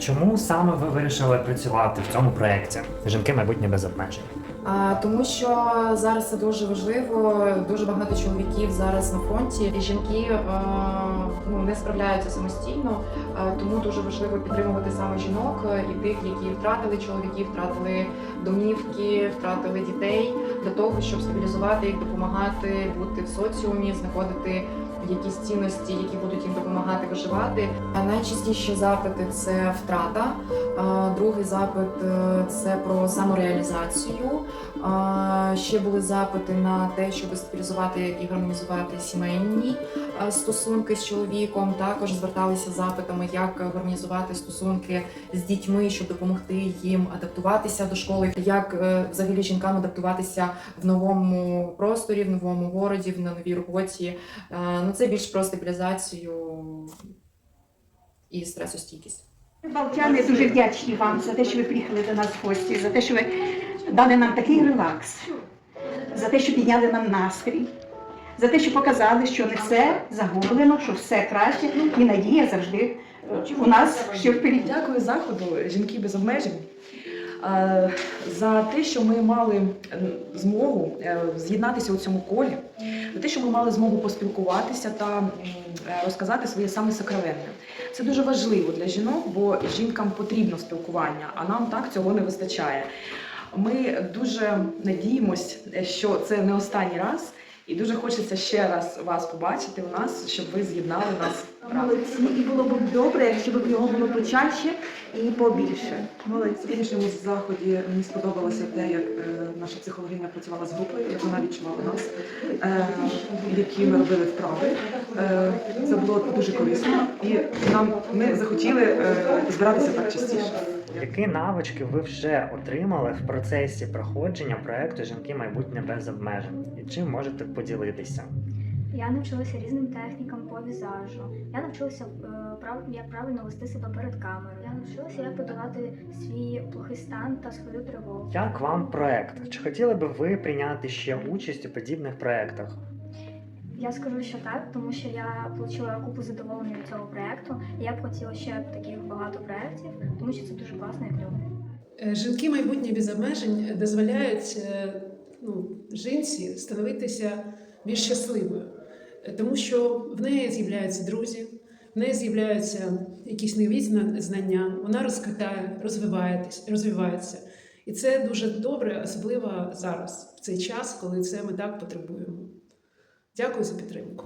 Чому саме ви вирішили працювати в цьому проєкті Жінки майбутнє без обмежень? Тому що зараз це дуже важливо. Дуже багато чоловіків зараз на фронті. І жінки е, ну, не справляються самостійно, е, тому дуже важливо підтримувати саме жінок е, і тих, які втратили чоловіків, втратили домівки, втратили дітей для того, щоб стабілізувати їх, допомагати бути в соціумі, знаходити якісь цінності, які будуть їм допомагати виживати. Найчастіші запити це втрата. Другий запит це про самореалізацію. Ще були запити на те, щоб стабілізувати і гармонізувати сімейні стосунки з чоловіком. Також зверталися з запитами, як організувати стосунки з дітьми, щоб допомогти їм адаптуватися до школи, як е, взагалі жінкам адаптуватися в новому просторі, в новому городі, на новій роботі. Е, Ну це більш про стабілізацію і стресостійкість. Балтяни дуже вдячні вам за те, що ви приїхали до нас в гості, за те, що ви дали нам такий релакс, за те, що підняли нам настрій, за те, що показали, що не все загублено, що все краще і надія завжди е, у нас ще впереді. Дякую заходу жінки без обмежень е, за те, що ми мали змогу е, з'єднатися у цьому колі, за те, що ми мали змогу поспілкуватися та розказати своє саме сокровенне. Це дуже важливо для жінок, бо жінкам потрібно спілкування, а нам так цього не вистачає. Ми дуже надіємось, що це не останній раз, і дуже хочеться ще раз вас побачити у нас, щоб ви з'єднали нас. Молодці, і було б добре, якщо б його було почаще і побільше. Молодці. В іншому заході мені сподобалося те, як е, наша психологиня працювала з групою, як вона відчувала нас, е, які ми робили вправи. Е, це було дуже корисно, і нам ми захотіли е, збиратися так частіше. Які навички ви вже отримали в процесі проходження проекту Жінки майбутнє без обмежень? І чим можете поділитися? Я навчилася різним технікам по візажу. Я навчилася е, як правильно вести себе перед камерою. Я навчилася як подолати свій плохий стан та свою тривогу. Як вам проект? Чи хотіли би ви прийняти ще участь у подібних проектах? Я скажу, що так, тому що я отримала купу задоволення від цього проекту. І я б хотіла ще таких багато проєктів, тому що це дуже класно і кльово. Е, Жінки майбутнє без обмежень дозволяють е, ну, жінці становитися більш щасливою, Е, тому що в неї з'являються друзі, в неї з'являються якісь нові знання, вона розквітає, розвивається. І це дуже добре, особливо зараз, в цей час, коли це ми так потребуємо. Дякую за підтримку.